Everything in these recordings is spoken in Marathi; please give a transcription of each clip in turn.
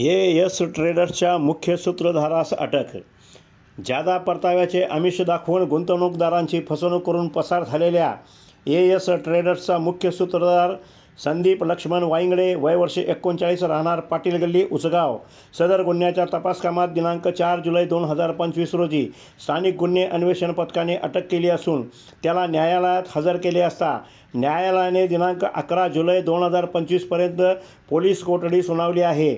एस ट्रेडर्सच्या मुख्य सूत्रधारास अटक. जादा परताव्याचे आमिष दाखवून गुंतवणूकदारांची फसवणूक करून पसार झालेल्या ए एस ट्रेडर्सचा मुख्य सूत्रधार संदीप लक्ष्मण वाईंगडे वयवर्ष एकोणचाळीस राहणार पाटील गल्ली उसगाव. सदर गुन्ह्याच्या तपास कामात दिनांक चार जुलै दोन हजार पंचवीस रोजी स्थानिक गुन्हे अन्वेषण पथकाने अटक केली असून त्याला न्यायालयात हजर केले असता न्यायालयाने दिनांक अकरा जुलै दोन हजार पंचवीसपर्यंत पोलीस कोठडी सुनावली आहे.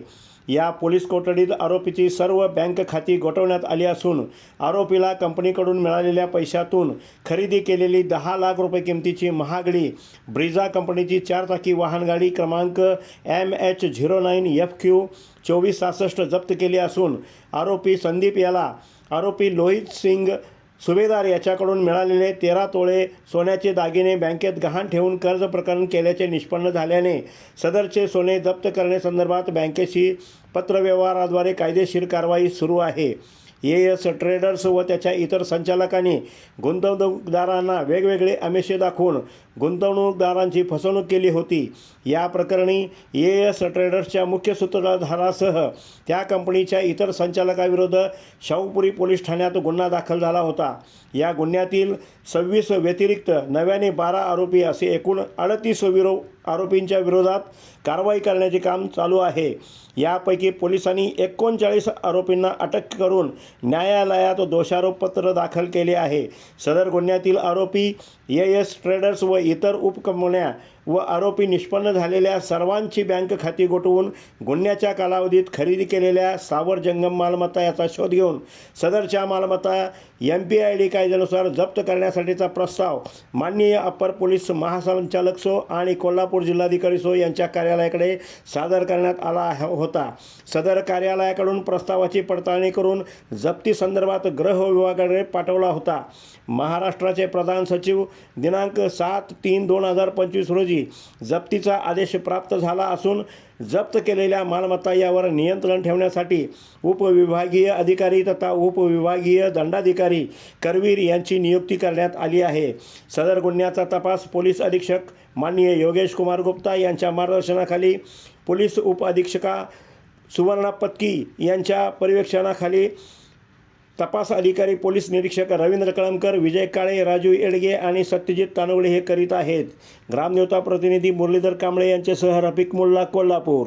या पोलीस कोठडीत आरोपीची सर्व बँक खाती गोठवण्यात आली असून आरोपीला कंपनीकडून मिळालेल्या पैशातून खरेदी केलेली दहा लाख रुपये किमतीची महागडी ब्रिझा कंपनीची चारचाकी वाहनगाडी क्रमांक M H zero nine F Q चोवीस सहासष्ट जप्त केली असून आरोपी संदीप याला आरोपी लोहित सिंग सुभेदार याच्याकडून मिळालेले तेरा तोळे सोन्याचे दागिने बँकेत गहाण ठेवून कर्ज प्रकरण केल्याचे निष्पन्न झाल्याने सदरचे सोने जप्त करण्यासंदर्भात बँकेशी पत्रव्यवहाराद्वारे कायदेशीर कारवाई सुरू आहे. ए एस ट्रेडर्स व त्याच्या इतर संचालकांनी गुंतवणूकदारांना वेगवेगळे आमिषे दाखवून गुंतवणूकदारांची फसवणूक केली होती. या प्रकरणी ए एस ट्रेडर्सच्या मुख्य सूत्रधारासह त्या कंपनीच्या इतर संचालकाविरुद्ध शाहूपुरी पोलीस ठाण्यात गुन्हा दाखल झाला होता. या गुन्ह्यातील सव्वीस व्यतिरिक्त नव्याने बारा आरोपी असे एकूण अडतीस विरो आरोपींच्या विरोधात कारवाई करण्याचे काम चालू आहे. यापैकी पोलिसांनी एकोणचाळीस आरोपींना अटक करून न्यायालयात दोषारोपपत्र दाखल केले आहे. सदर गुन्ह्यातील आरोपी ए एस ट्रेडर्स व इतर उपकंपन्या व आरोपी निष्पन्न झालेल्या सर्वांची बँक खाती गोठवून गुन्ह्याच्या कालावधीत खरेदी केलेल्या सावर जंगम मालमत्ता याचा शोध घेऊन सदरच्या मालमत्ता एम पी आय डी कायद्यानुसार जप्त करण्यासाठीचा प्रस्ताव माननीय अप्पर पोलीस महासंचालक सो आणि कोल्हापूर जिल्हाधिकारी सो यांच्या कार्यालयाकडे सादर करण्यात आला होता. सदर कार्यालयाकडून प्रस्तावाची पडताळणी करून जप्ती संदर्भात गृह विभागाकडे पाठवला होता. महाराष्ट्राचे प्रधान सचिव दिनांक सात तीन दोन हजार पंचवीस रोजी रोजी जप्तीचा आदेश प्राप्त झाला असून जप्त केलेल्या मालमत्ता यावर नियंत्रण ठेवण्यासाठी उपविभागीय अधिकारी तथा उपविभागीय दंडाधिकारी करवीर यांची नियुक्ती करण्यात आली आहे. सदर गुन्ह्याचा तपास पोलीस अधीक्षक माननीय योगेश कुमार गुप्ता यांच्या मार्गदर्शनाखाली पोलीस उपअधीक्षका सुवर्णा पत्की यांच्या पर्यवेक्षणाखाली तपास अधिकारी पोलीस निरीक्षक रवींद्र कळमकर विजय काळे राजू येडगे आणि सत्यजित तानवडे हे करीत आहेत. ग्रामदेवता प्रतिनिधी मुरलीधर कांबळे यांच्यासह रफिक मुल्ला कोल्हापूर.